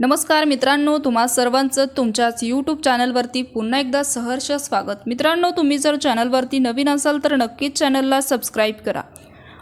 नमस्कार मित्रांनो तुम्हा सर्वांचं तुमच्याच यूट्यूब चॅनलवरती पुन्हा एकदा सहर्ष स्वागत. मित्रांनो तुम्ही जर चॅनलवरती नवीन असाल तर नक्कीच चॅनलला सबस्क्राईब करा.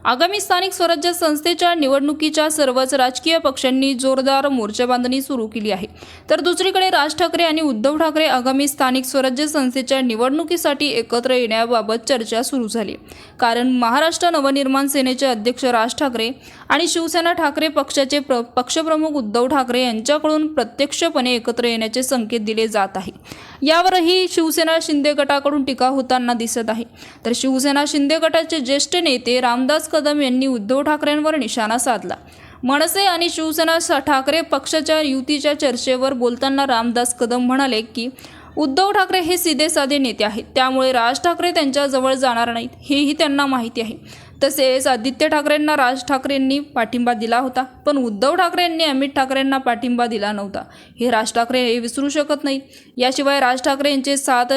आगामी स्थानिक स्वराज्य संस्थेच्या निवडणुकीच्या सर्वच राजकीय पक्षांनी जोरदार मोर्चाबांधणी सुरू केली आहे. तर दुसरीकडे राज ठाकरे आणि उद्धव ठाकरे आगामी स्थानिक स्वराज्य संस्थेच्या निवडणुकीसाठी एकत्र येण्याबाबत चर्चा सुरू झाली. कारण महाराष्ट्र नवनिर्माण सेनेचे अध्यक्ष राज ठाकरे आणि शिवसेना ठाकरे पक्षाचे प्र पक्षप्रमुख उद्धव ठाकरे यांच्याकडून प्रत्यक्षपणे एकत्र येण्याचे संकेत दिले जात आहे. यावरही शिवसेना शिंदे गटाकडून टीका होताना दिसत आहे. तर शिवसेना शिंदे गटाचे ज्येष्ठ नेते रामदास कदम यांनी उद्धव ठाकरेंवर निशाणा साधला. मनसे आणि शिवसेना ठाकरे पक्षाच्या युतीच्या चर्चेवर बोलताना रामदास कदम म्हणाले की उद्धव ठाकरे हे सीधे साधे नेते आहेत. त्यामुळे राज ठाकरे त्यांच्याजवळ जाणार नाहीत हेही त्यांना माहिती आहे. तसेच आदित्य ठाकरेंना राज ठाकरेंनी पाठिंबा दिला होता पण उद्धव ठाकरेंनी अमित ठाकरेंना पाठिंबा दिला नव्हता. हे राज ठाकरे हे विसरू शकत नाहीत. याशिवाय राज ठाकरे यांचे सात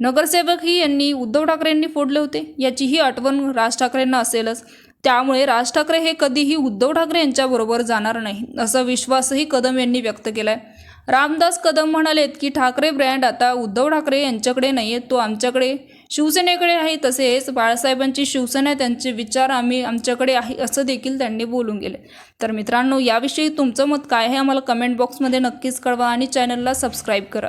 नगरसेवकही यांनी उद्धव ठाकरेंनी फोडले होते याचीही आठवण राज ठाकरेंना असेलच. त्यामुळे राज ठाकरे हे कधीही उद्धव ठाकरे यांच्याबरोबर जाणार नाही असा विश्वासही कदम यांनी व्यक्त केला आहे रामदास कदम म्हणालेत की ठाकरे ब्रँड आता उद्धव ठाकरे यांच्याकडे नाही आहे तो आमच्याकडे शिवसेनेकडे आहे तसेच बाळासाहेबांची शिवसेना त्यांचे विचार आम्ही आमच्याकडे आहे असं देखील त्यांनी बोलून गेले. तर मित्रांनो याविषयी तुमचं मत काय आहे आम्हाला कमेंट बॉक्समध्ये नक्कीच कळवा आणि चॅनलला सबस्क्राईब करा.